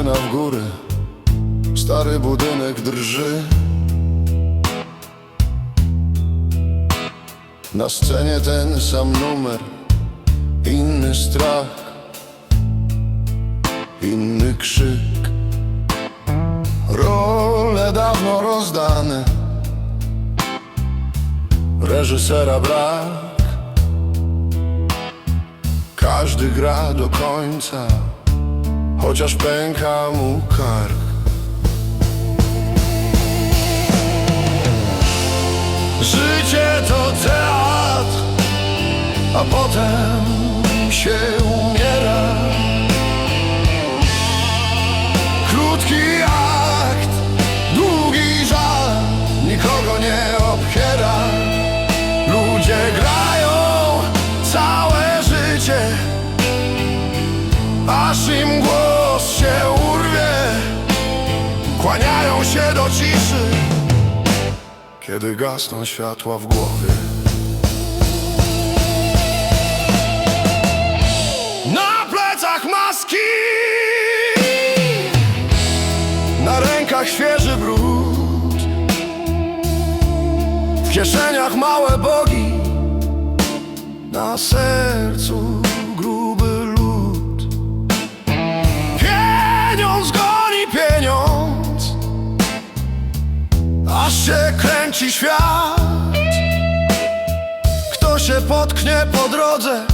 okna w góry. Stary budynek drży. Na scenie ten sam numer. Inny strach. Inny krzyk. Role dawno rozdane. Reżysera brak. Każdy gra do końca Chociaż pęka mu kark. Życie to teatr A potem się Kłaniają się do ciszy Kiedy gasną światła w głowie. Na plecach maski Na rękach świeży brud W kieszeniach małe bogi Na sercu kręci świat. Kto się potknie po drodze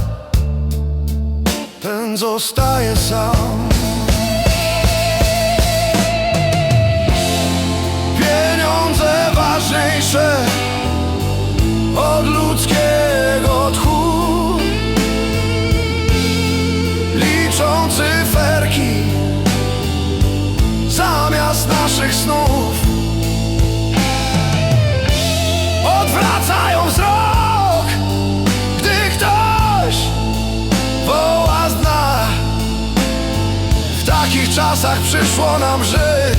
Ten zostaje sam. Pieniądze ważniejsze Od ludzkiego czasach przyszło nam żyć.